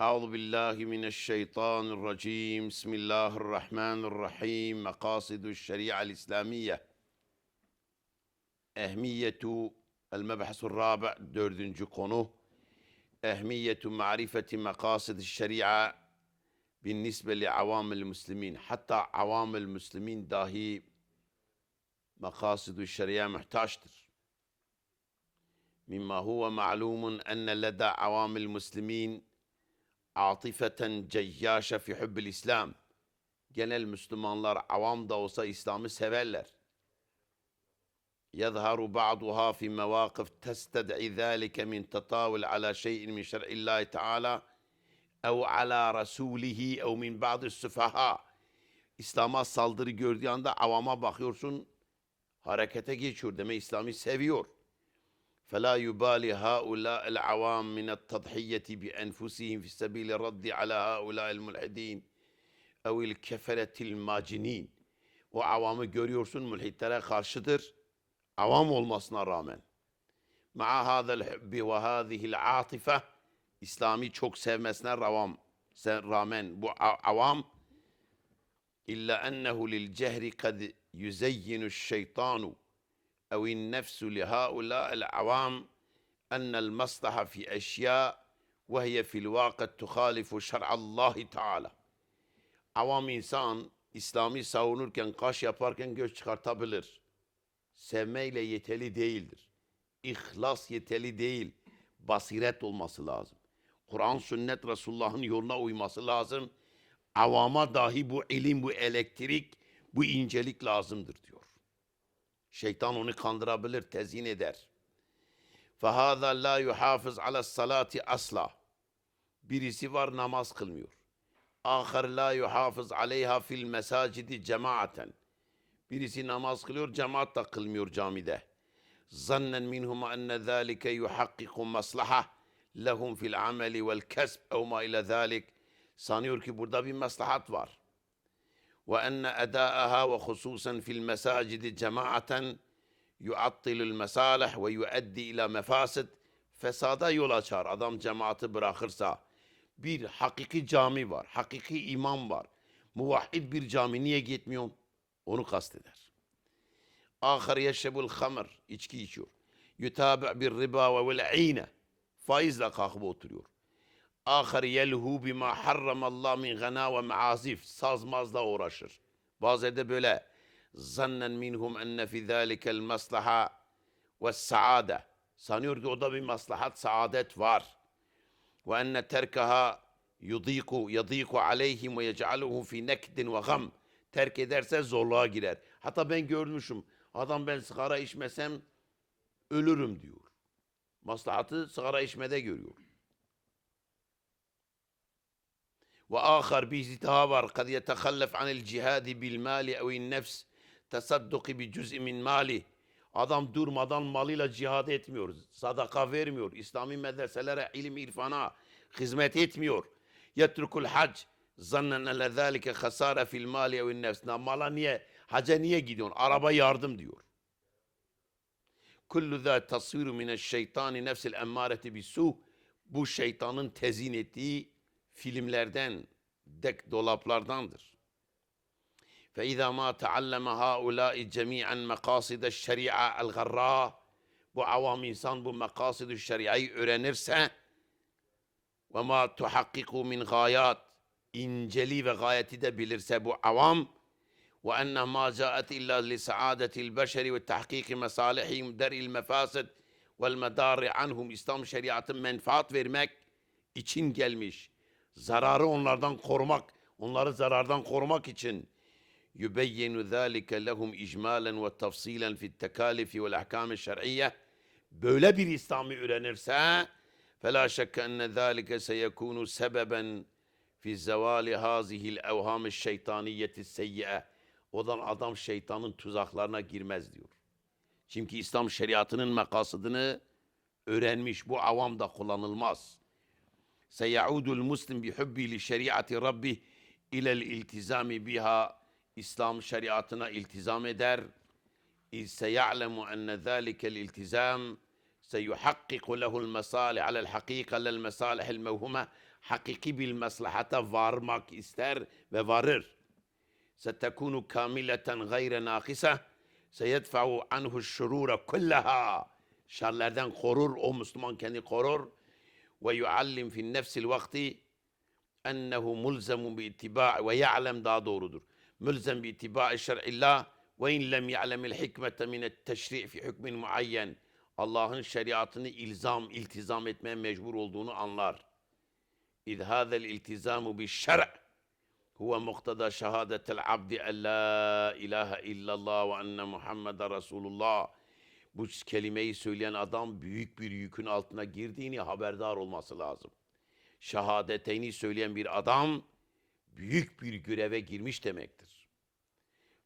أعوذ بالله من الشيطان الرجيم. بسم الله الرحمن الرحيم. مقاصد الشريعة الإسلامية. أهمية المبحث الرابع dördüncü konu أهمية معرفة مقاصد الشريعة بالنسبة لعوام المسلمين. حتى عوام المسلمين dahi مقاصد الشريعة محتاجتر مما هو معلوم أن لدى عوام المسلمين atifeten ceyyâşe fi hubbil İslam. Genel Müslümanlar avam da olsa İslam'ı severler. Yezharu ba'duha fi mevâkıf tested'i zâlike min tatâvül ala şey'in min şer'illâhi teâlâ ev ala rasulihi ev min ba'di süfaha. İslam'a saldırı gördüğü anda avama bakıyorsun harekete geçiyor. Demek İslam'ı seviyor. فلا يبالي هؤلاء العوام من التضحية بأنفسهم في سبيل الرد على هؤلاء الملحدين أو الكفرة الماجنين O avamı görüyorsun mülhitlere karşıdır. Avam olmasına rağmen. مع هذا الحب وهذه العاطفة İslam'ı çok sevmesine rağmen, rağmen bu a- avam إلا أنه للجهر قد يزين الشيطان أو النفس لهؤلاء العوام أن المصلحة في أشياء وهي في الواقع تخالف شرع الله تعالى. Avam insan İslam'ı savunurken, kaş yaparken göz çıkartabilir. Sevmeyle yeteli değildir. İhlas yeteli değil. Basiret olması lazım. Kur'an, sünnet, Resulullah'ın yoluna uyması lazım. Avama dahi bu ilim, bu elektrik, bu incelik lazımdır diyor. Şeytan onu kandırabilir, tezyin eder. فَهَذَا لَا يُحَافِظْ عَلَى الصَّلَاةِ asla. Birisi var namaz kılmıyor. Ahar la yuhafız aleyha fil mesacidi cemaaten. Birisi namaz kılıyor, cemaat da kılmıyor camide. Zannen minhum enne zâlike yuhakkiku maslaha lehum fil ameli vel kesb ev ma ile zâlik. Sanıyor ki burada bir maslahat var. وأن أداءها وخصوصا في المساجد جماعة يعطل المصالح ويؤدي إلى مفاسد fesada yol açar. Adam cemaati bırakırsa bir hakiki cami var, hakiki imam var. Muvahhid bir cami niye gitmiyorsun? Onu kasteder. Ahar yeşebul hamr, içki içiyor. Yutabi bir riba ve vel ine, faizle kalkıp oturuyor. Ahar yelhu bima harramallah min gana ve maazif. Sazmazla uğraşır. Bazen de böyle. Zannen minhum enne fi zâlikel maslaha ve saade. Sanıyor ki o da bir maslahat, saadet var. Ve enne terkaha yudiku, yadiku aleyhim ve yec'aluhu fi nekdin ve gam. Terk ederse zorluğa girer. Hatta ben görmüşüm. Adam ben sigara içmesem ölürüm diyor. Maslahatı sigara içmede görüyor. وآخر بيزتهاور قد يتخلف عن الجهاد بالمال أو النفس تصدق بجزء من ماله Adam durmadan malıyla cihad etmiyor, sadaka vermiyor, İslami medreselere, ilim irfana hizmet etmiyor. Yetrukul hac zannen ele zâlike hasâre fil mâli evin nefs. Mala niye, haca niye gidiyorsun? Araba yardım diyor. Kullu zâ tasviru mineşşeytâni nefsil emmâreti bisû. Bu şeytanın tezin ettiği filmlerden, dek dolaplardandır. Fe izâ mâ tealleme haulâi cemî'en mekâside şeri'a el bu avam insan bu mekâsidü şeriayı öğrenirse ve ma tuhakkiku min gayat inceli ve gayeti de bilirse bu avam ve enne ma caet illa li saadetil beşeri ve tahkiki mesalihim deril mefasid vel medari anhum İslam şeriatı menfaat vermek için gelmiş.'' Zararı onlardan korumak, onları zarardan korumak için يبين ذلك لهم إجمالا وتفصيلا في التكاليف والأحكام الشرعية böyle bir İslam'ı öğrenirse فلا شك أن ذلك سيكون سببا في زوال هذه الأوهام الشيطانية السيئة Odan adam şeytanın tuzaklarına girmez diyor. Çünkü İslam şeriatının makasıdını öğrenmiş. Bu avam da kullanılmaz. سيعود المسلم بحبه لشريعة ربه إلى الالتزام بها. إسلام شريعتنا التزام در. سيعلم أن ذلك الالتزام سيحقق له المصالح على الحقيقة للمصالح المصالح الموهومة حقيقي بالمصلحة فارماك استر وفارر ستكون كاملة غير ناقصة. سيدفع عنه الشرور كلها. شرلردن قرور أو مسلمان كان قرور ve yuallim fi nefsil vakti ennehu mulzemun bi ittiba ve ya'lem daha doğrudur. Mulzem bi ittiba şer'illah ve in lem ya'lemil hikmete min teşri' fi hükmin muayyen. Allah'ın şeriatını ilzam, iltizam etmeye mecbur olduğunu anlar. İz hâzel iltizamu bi şer' huve mukteda şehadetel abdi en la ilahe illallah ve enne Muhammeden Resulullah. Bu kelimeyi söyleyen adam büyük bir yükün altına girdiğini haberdar olması lazım. Şehadeteyni söyleyen bir adam büyük bir göreve girmiş demektir.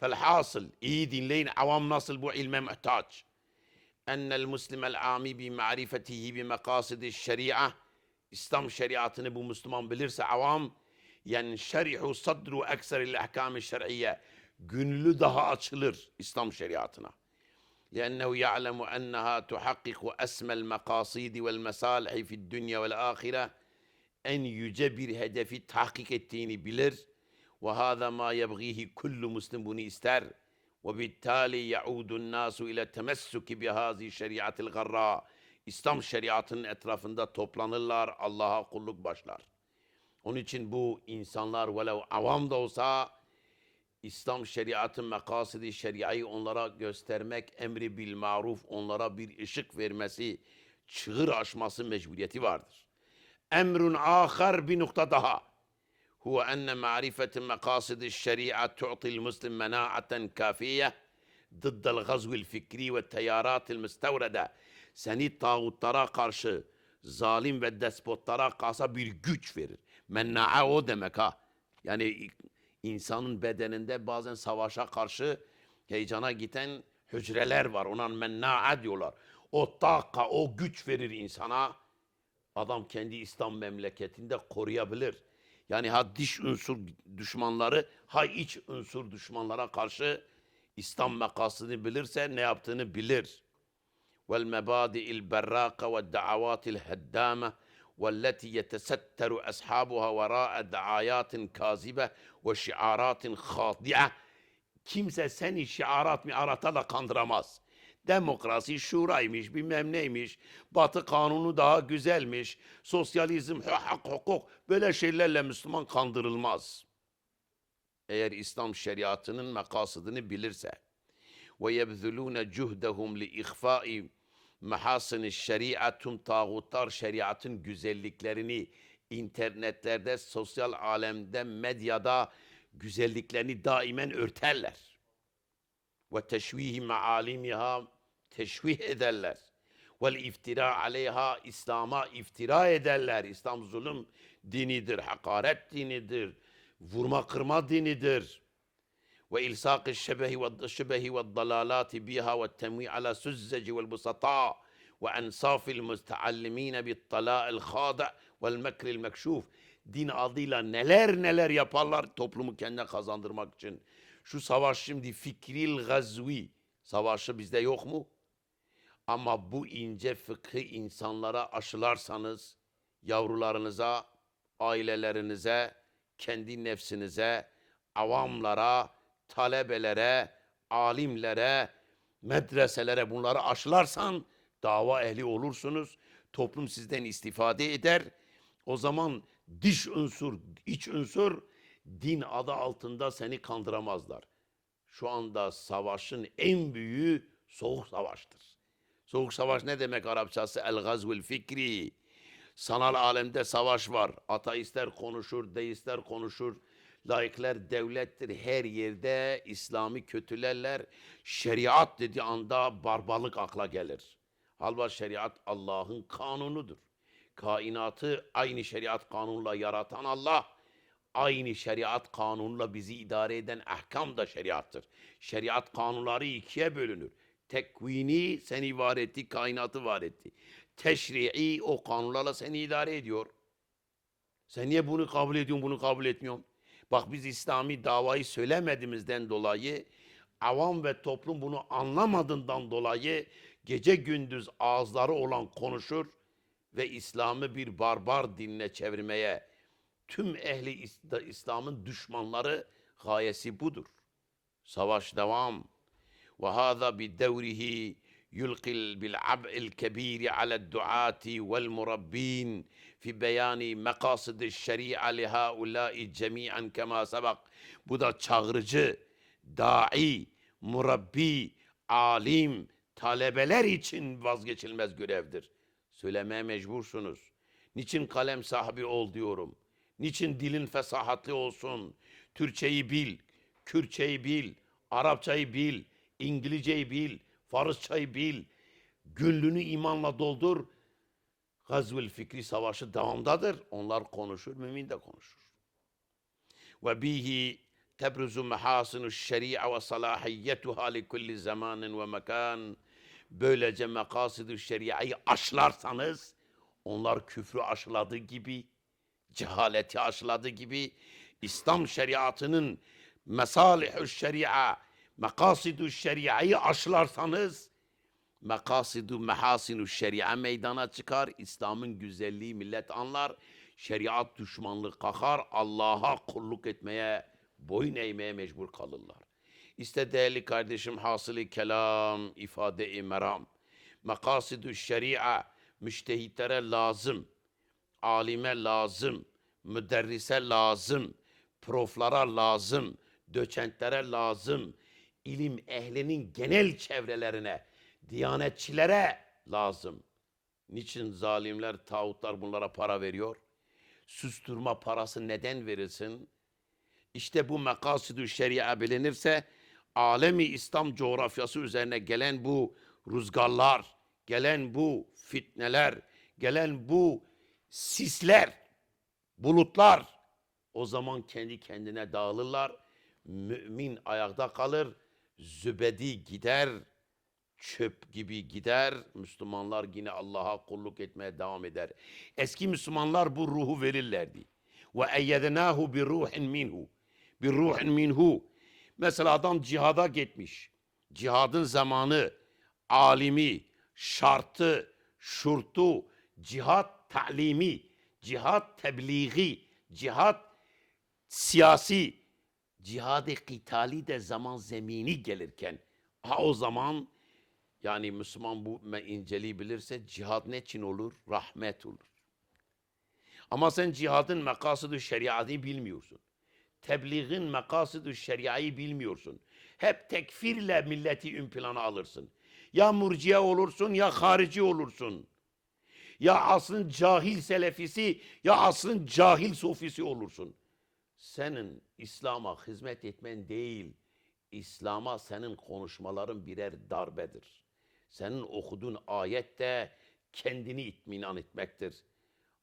Felhasıl iyi dinleyin avam nasıl bu ilme muhtaç. Ennel muslimel ami bi ma'rifetihi bi mekasidi şeria İslam şeriatını bu Müslüman bilirse avam yenşerihu sadru ekseril ahkam-ı şer'iyye gönlü daha açılır İslam şeriatına. لأنه يعلم أنها تحقق أسمى المقاصد والمصالح في الدنيا والآخرة en yüce bir hedefi tahkik ettiğini bilir. Ve hâzâ mâ yebgîhi kullu muslim bunu ister. Ve bittâli ya'ûdun nâsu ile temessuki bihâzi şeriatil garrâ. İslam şeriatının etrafında toplanırlar, Allah'a kulluk başlar. Onun için bu insanlar velev avam da olsa İslam şeriatın makasidi şeriayı onlara göstermek, emri bil maruf onlara bir ışık vermesi, çığır aşması mecburiyeti vardır. Emrun ahar bir nokta daha. Huve enne marifetin makasidi şeriat tu'til muslim mena'aten kafiye dıddel gazvil fikri ve teyaratil müstevrede. Seni tağutlara karşı zalim ve despotlara kasa bir güç verir. Menna'a o demek ha. Yani insanın bedeninde bazen savaşa karşı heyecana giden hücreler var. Ona menna'a diyorlar. O taka, o güç verir insana. Adam kendi İslam memleketinde koruyabilir. Yani ha dış unsur düşmanları, ha iç unsur düşmanlara karşı İslam makasını bilirse ne yaptığını bilir. Vel mebadi'il berraka ve da'avatil heddame والتي يتستر أصحابها وراء دعايات كاذبة وشعارات خاطئة kimse seni şiarat miarata da kandıramaz. Demokrasi şuraymış, bilmem neymiş, batı kanunu daha güzelmiş, sosyalizm, hak, hukuk böyle şeylerle Müslüman kandırılmaz. Eğer İslam şeriatının makasıdını bilirse ve yebzulune cuhdehum li ihfai mahasını şeria tüm tağutlar şeriatın güzelliklerini internetlerde, sosyal alemde, medyada güzelliklerini daimen örterler. Ve teşvihi maalimiha teşvih ederler. Ve iftira aleyha İslam'a iftira ederler. İslam zulüm dinidir, hakaret dinidir, vurma kırma dinidir. وإلصاق الشبه والشبه والضلالات بها والتمويه على سذج والبسطاء وأنصاف المتعلمين بالطلاء الخاضع والمكر المكشوف din adıyla neler neler yaparlar toplumu kendine kazandırmak için. Şu savaş şimdi fikril gazvi savaşı bizde yok mu? Ama bu ince fıkhı insanlara aşılarsanız yavrularınıza, ailelerinize, kendi nefsinize, avamlara, talebelere, alimlere, medreselere bunları aşılarsan dava ehli olursunuz. Toplum sizden istifade eder. O zaman dış unsur, iç unsur din adı altında seni kandıramazlar. Şu anda savaşın en büyüğü soğuk savaştır. Soğuk savaş ne demek Arapçası? El gazvül fikri. Sanal alemde savaş var. Ateistler konuşur, deistler konuşur. Laikler devlettir. Her yerde İslami kötülerler. Şeriat dediği anda barbarlık akla gelir. Halbuki şeriat Allah'ın kanunudur. Kainatı aynı şeriat kanunla yaratan Allah, aynı şeriat kanunla bizi idare eden ahkam da şeriattır. Şeriat kanunları ikiye bölünür. Tekvini seni var etti, kainatı var etti. Teşri'i o kanunlarla seni idare ediyor. Sen niye bunu kabul ediyorsun, bunu kabul etmiyorsun? Bak biz İslami davayı söylemediğimizden dolayı avam ve toplum bunu anlamadığından dolayı gece gündüz ağızları olan konuşur. ve İslam'ı bir barbar dinine çevirmeye tüm ehli İs- İslam'ın düşmanları gayesi budur. Savaş devam. Ve hâzâ bidevrihi yulqil kebîri ala duati vel murabbin fi beyani mekasıd şeria li haulâi cemi'an kema sabak. Bu da çağrıcı, da'i, murabbi, alim, talebeler için vazgeçilmez görevdir. Söylemeye mecbursunuz. Niçin kalem sahibi ol diyorum. Niçin dilin fesahatli olsun. Türkçeyi bil, Kürtçeyi bil, Arapçayı bil, İngilizceyi bil, Farsçayı bil. Günlüğünü imanla doldur. Gazvül Fikri Savaşı devamdadır. Onlar konuşur, mümin de konuşur. Ve bihi tebruzu mehasinu şeria ve salahiyyetuha li kulli zamanin ve mekan. Böylece mekasidu şeriayı aşlarsanız onlar küfrü aşıladığı gibi, cehaleti aşıladığı gibi İslam şeriatının mesalihü şeria, mekasidu şeriayı aşılarsanız mekasidu mehasinu şeria meydana çıkar. İslam'ın güzelliği millet anlar. Şeriat düşmanlığı kalkar. Allah'a kulluk etmeye, boyun eğmeye mecbur kalırlar. İşte değerli kardeşim hasılı kelam, ifade-i meram. Mekasidu şeria müştehitlere lazım. Alime lazım. Müderrise lazım. Proflara lazım. Doçentlere lazım. İlim ehlinin genel çevrelerine, diyanetçilere lazım. Niçin zalimler, tağutlar bunlara para veriyor? Susturma parası neden verilsin? İşte bu mekasidü şeria bilinirse alemi İslam coğrafyası üzerine gelen bu rüzgarlar, gelen bu fitneler, gelen bu sisler, bulutlar o zaman kendi kendine dağılırlar. Mümin ayakta kalır, zübedi gider, çöp gibi gider. Müslümanlar yine Allah'a kulluk etmeye devam eder. Eski Müslümanlar bu ruhu verirlerdi. Ve eyyednahu bi ruhin minhu. Bir ruhin minhu. Mesela adam cihada gitmiş. Cihadın zamanı, alimi, şartı, şurtu, cihat ta'limi, cihat tebliği, cihat siyasi, cihad-ı kıtali de zaman zemini gelirken, ha o zaman yani Müslüman bu inceliği bilirse cihad ne için olur? Rahmet olur. Ama sen cihadın mekasıdü şeriatı bilmiyorsun. Tebliğin mekasıdü şeriayı bilmiyorsun. Hep tekfirle milleti ön plana alırsın. Ya murciye olursun ya harici olursun. Ya aslın cahil selefisi ya aslın cahil sufisi olursun. Senin İslam'a hizmet etmen değil, İslam'a senin konuşmaların birer darbedir. Senin okuduğun ayet de kendini itminan etmektir.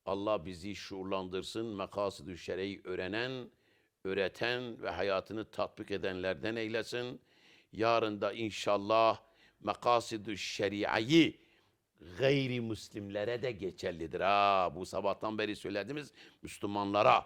Allah bizi şuurlandırsın, mekasıdü şer'i öğrenen, öğreten ve hayatını tatbik edenlerden eylesin. Yarın da inşallah mekasıdü şeriayı gayrimüslimlere de geçerlidir. Ha, bu sabahtan beri söylediğimiz Müslümanlara